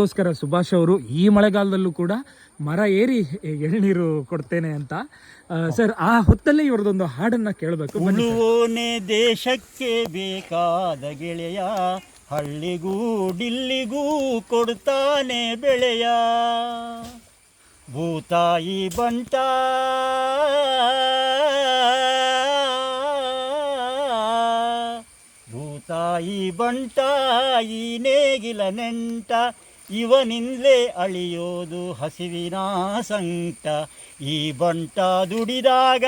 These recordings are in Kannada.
ಗೋಸ್ಕರ ಸುಭಾಷ್ ಅವರು ಈ ಮಳೆಗಾಲದಲ್ಲೂ ಕೂಡ ಮರ ಏರಿ ಎಳ್ನೀರು ಕೊಡ್ತೇನೆ ಅಂತ. ಸರ್, ಆ ಹೊತ್ತಲ್ಲಿ ಇವರದೊಂದು ಹಾಡನ್ನ ಕೇಳಬೇಕು. ದೇಶಕ್ಕೆ ಬೇಕಾದ ಗೆಳೆಯ, ಹಳ್ಳಿಗೂ ಡಿಲ್ಲಿಗೂ ಕೊಡ್ತಾನೆ ಬೆಳೆಯ. ಭೂತಾಯಿ ಬಂಟ ಭೂತಾಯಿ ಬಂಟ, ಈ ನೇಗಿಲ ನೆಂಟ ಇವನಿಂದಲೇ ಅಳಿಯೋದು ಹಸಿವಿನ ಸಂಕಟ ಈ ಬಂಟ ದುಡಿದಾಗ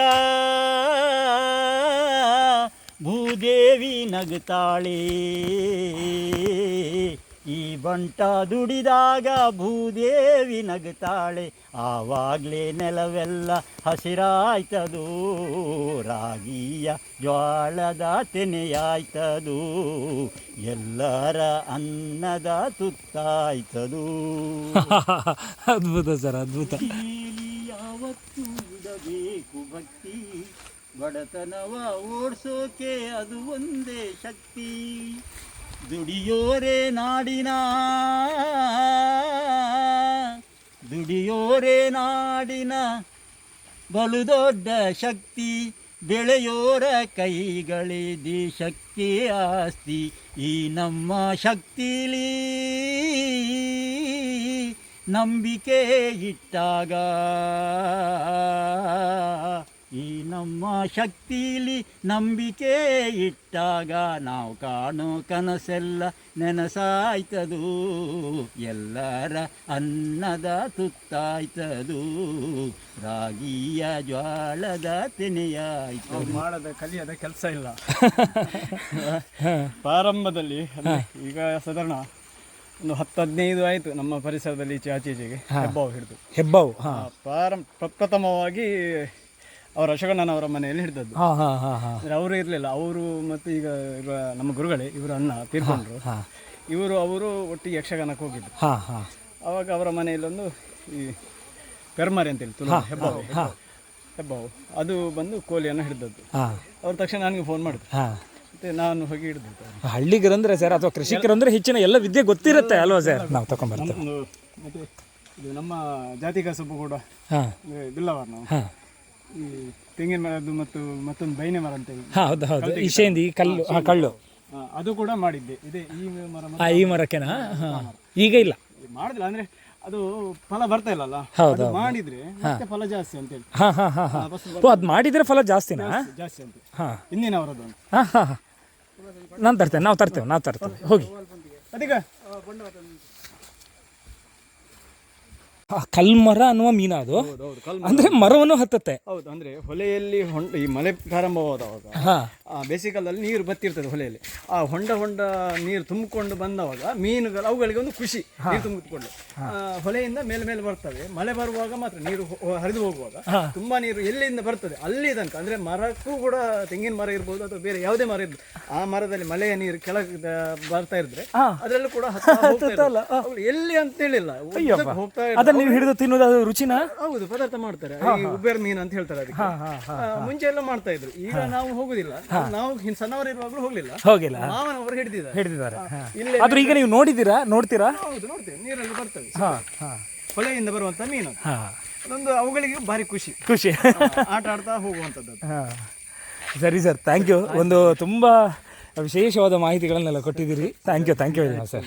ಭೂದೇವಿ ನಗುತ್ತಾಳೆ. ಈ ಬಂಟ ದುಡಿದಾಗ ಭೂದೇವಿ ನಗುತ್ತಾಳೆ. ಆವಾಗಲೇ ನೆಲವೆಲ್ಲ ಹಸಿರಾಯ್ತದು. ರಾಗಿಯ ಜ್ವಾಳದ ತೆನೆಯಾಯ್ತದು. ಎಲ್ಲರ ಅನ್ನದ ತುತ್ತಾಯ್ತದು. ಅದ್ಭುತ ಸರ್ ಅದ್ಭುತ. ಯಾವತ್ತೂ ಇಡಬೇಕು ಭಕ್ತಿ. ಬಡತನವ ಓಡಿಸೋಕೆ ಅದು ಒಂದೇ ಶಕ್ತಿ. ದುಡಿಯೋರೆ ನಾಡಿನ ದುಡಿಯೋರೆ ನಾಡಿನ ಬಲು ದೊಡ್ಡ ಶಕ್ತಿ, ಬೆಳೆಯೋರ ಕೈಗಳಿದಿ ಶಕ್ತಿ ಆಸ್ತಿ. ಈ ನಮ್ಮ ಶಕ್ತಿಲಿ ನಂಬಿಕೆ ಇಟ್ಟಾಗ ಈ ನಮ್ಮ ಶಕ್ತಿಲಿ ನಂಬಿಕೆ ಇಟ್ಟಾಗ ನಾವು ಕಾಣೋ ಕನಸೆಲ್ಲ ನೆನಸಾಯ್ತದು. ಎಲ್ಲರ ಅನ್ನದ ತುತ್ತಾಯ್ತದು. ರಾಗಿಯ ಜ್ವಾಳದ ತೆನೆಯಾಯ್ತು ಮಾಡದ ಕಲಿಯದ ಕೆಲಸ ಇಲ್ಲ. ಪ್ರಾರಂಭದಲ್ಲಿ ಈಗ ಸಾಧಾರಣ ಒಂದು ಹತ್ತು ಹದಿನೈದು ಆಯಿತು ನಮ್ಮ ಪರಿಸರದಲ್ಲಿ ಈಚೆ ಆಚೆ ಈಚೆಗೆ ಹೆಬ್ಬಾವು ಹಿಡಿದು. ಹೆಬ್ಬಾವು ಪ್ರಾರಂಭ ಪ್ರಪ್ರಥಮವಾಗಿ ಅವರ ಅಶೋಕಣ್ಣನವರ ಮನೆಯಲ್ಲಿ ಹಿಡಿದದ್ದು. ಹಾ ಹಾ ಹಾ ಹಾ. ಅಂದ್ರೆ ಅವರು ಇರಲಿಲ್ಲ. ಅವರು ಮತ್ತು ಈಗ ಇವ ನಮ್ಮ ಗುರುಗಳೇ ಇವರು ಅಣ್ಣ ತೀರ್ಕೊಂಡ್ರು. ಹಾ ಇವರು ಅವರು ಒಟ್ಟಿಗೆ ಯಕ್ಷಗಾನಕ್ಕೆ ಹೋಗಿದ್ದು. ಹಾ ಹಾ. ಆವಾಗ ಅವರ ಮನೆಯಲ್ಲೊಂದು ಈ ಪೆರ್ಮಾರಿ ಅಂತೇಳಿ ತುಳು ಹೆಬ್ಬಾವು. ಹೆಬ್ಬಾವು. ಅದು ಬಂದು ಕೋಲಿಯನ್ನು ಹಿಡಿದದ್ದು. ಹಾ. ಅವ್ರು ತಕ್ಷಣ ನನಗೆ ಫೋನ್ ಮಾಡಿದ್ರು. ಹಾ. ಮತ್ತೆ ನಾನು ಹೋಗಿ ಹಿಡಿದಿದ್ದೆ ಹಳ್ಳಿಗರಂದ್ರೆ ಸರ್ ಅಥವಾ ಕೃಷಿಕರಂದ್ರೆ ಹೆಚ್ಚಿನ ಎಲ್ಲ ವಿದ್ಯೆ ಗೊತ್ತಿರುತ್ತೆ ಅಲ್ವಾ ಸರ್? ನಾವು ತಗೊಂಡ್ಬರ್ತೇವೆ ಒಂದು ಮತ್ತೆ ಇದು ನಮ್ಮ ಜಾತಿ ಕಸಬು ಕೂಡ ಹಾ. ಅಂದರೆ ಬಿಲ್ಲವರ್ ನಾವು ಹಾ. ಈ ತೆಂಗಿನ ಮರದ್ದು ಮತ್ತು ಮತ್ತೊಂದು ಬೈನೆ ಮರ ಅಂತೇಳಿ ಹಾ ಹೌದು ಹೌದು. ಈ ಶೇಂದಿ ಕಲ್ಲು ಹಾ ಕಳ್ಳು ಆ, ಅದು ಕೂಡ ಮಾಡಿದ್ದೆ. ಇದೇ ಈ ಮರ ಮತ್ತು ಆ ಈ ಮರಕ್ಕೆನಾ? ಹಾ ಈಗ ಇಲ್ಲ. ಮಾಡಿದಿಲ್ಲ ಅಂದ್ರೆ ಅದು ಫಲ ಬರ್ತಾ ಇಲ್ಲಲ್ಲ? ಹೌದು, ಅದು ಮಾಡಿದ್ರೆ ಮತ್ತೆ ಫಲ ಜಾಸ್ತಿ ಅಂತೇಳಿ ಹಾಂ ಹಾ ಹಾ ಹಾ. ಓ ಅದು ಮಾಡಿದ್ರೆ ಫಲ ಜಾಸ್ತಿನಾ? ಜಾಸ್ತಿ ಅಂತ ಹಾ. ಹಿಂದಿನವರದ್ದು ಅಂತ. ಹಾ ಹಾ ಹಾ. ನಾನು ತರ್ತೇನೆ ನಾವು ತರ್ತೇವೆ ನಾವು ತರ್ತೇವೆ. ಹೋಗಿ. ಅದೀಗ? ಆ ಕಲ್ಮರ ಅನ್ನುವ ಮೀನ ಅದು. ಅಂದ್ರೆ ಮರವನ್ನು ಹತ್ತತ್ತೆ. ಹೌದು ಅಂದ್ರೆ ಹೊಲೆಯಲ್ಲಿ ಹೊಂಡ ಈ ಮಳೆ ಪ್ರಾರಂಭವಾದವಾಗ ಬೇಸಿಗೆಕಾಲದಲ್ಲಿ ನೀರು ಬತ್ತಿರ್ತದೆ ಹೊಲೆಯಲ್ಲಿ. ಆ ಹೊಂಡ ಹೊಂಡ ನೀರು ತುಂಬಿಕೊಂಡು ಬಂದವಾಗ ಮೀನುಗಳು ಅವುಗಳಿಗೆ ಒಂದು ಖುಷಿ ನೀರು ತುಂಬಿಕೊಂಡು. ಹೊಲೆಯಿಂದ ಮೇಲೆ ಮೇಲೆ ಬರ್ತವೆ. ಮಳೆ ಬರುವಾಗ ಮಾತ್ರ ನೀರು ಹರಿದು ಹೋಗುವಾಗ ತುಂಬಾ ನೀರು ಎಲ್ಲಿಂದ ಬರ್ತದೆ? ಅಲ್ಲಿ ತನಕ. ಅಂದ್ರೆ ಮರಕ್ಕೂ ಕೂಡ ತೆಂಗಿನ ಮರ ಇರ್ಬೋದು ಅಥವಾ ಬೇರೆ ಯಾವುದೇ ಮರ ಇರ್ಬೋದು. ಆ ಮರದಲ್ಲಿ ಮಳೆಯ ನೀರು ಕೆಳಗೆ ಬರ್ತಾ ಇದ್ರೆ ಅದರಲ್ಲೂ ಕೂಡ. ಎಲ್ಲಿ ಅಂತ ಹೇಳಿಲ್ಲ. ಹೋಗ್ತಾ ನೀವು ಹಿಡಿದು ತಿನ್ನೋದು ಅದು ರುಚಿನ? ಹೌದು ಪದಾರ್ಥ ಮಾಡ್ತಾರೆ. ಈ ಉಬ್ಬೇರ್ ಮೀನು ಅಂತ ಹೇಳ್ತಾರೆ ಅದಕ್ಕೆ. ಆ, ಮುಂಚೆ ಎಲ್ಲ ಮಾಡ್ತಾ ಇದ್ರು. ಈಗ ನಾವು ಹೋಗುದಿಲ್ಲ. ನಾವು ಸಣ್ಣವರು ಇರುವಾಗಲೂ ಹೋಗ್ಲಿಲ್ಲ. ಹೋಗಿಲ್ಲ. ಮಾವನವರು ಹಿಡಿದಿದ್ದಾರೆ. ಹಿಡಿದಿದ್ದಾರೆ ಇಲ್ಲೇ ಆದ್ರೂ ಈಗ ನೀವು ನೋಡಿದ್ದೀರಾ? ನೋಡ್ತೀರಾ? ಹೌದು ನೋಡ್ತೇವೆ. ನೀರಲ್ಲಿ ಬರ್ತವೆ. ಹಾ ಹಾ. ಹೊಳೆಯಿಂದ ಬರುವಂತ ಮೀನು. ಅದು. ಹಾ. ಅದೊಂದು ಅವುಗಳಿಗೆ ಭಾರಿ ಖುಷಿ. ಖುಷಿ. ಆಟ ಆಡ್ತಾ ಹೋಗುವಂಥದ್ದು ಅದು. ಹಾ. ಸರಿ ಸರ್ ಥ್ಯಾಂಕ್ ಯು ಒಂದು ತುಂಬ ವಿಶೇಷವಾದ ಮಾಹಿತಿಗಳನ್ನೆಲ್ಲ ಕೊಟ್ಟಿದ್ದೀರಿ. Thank you thank you sir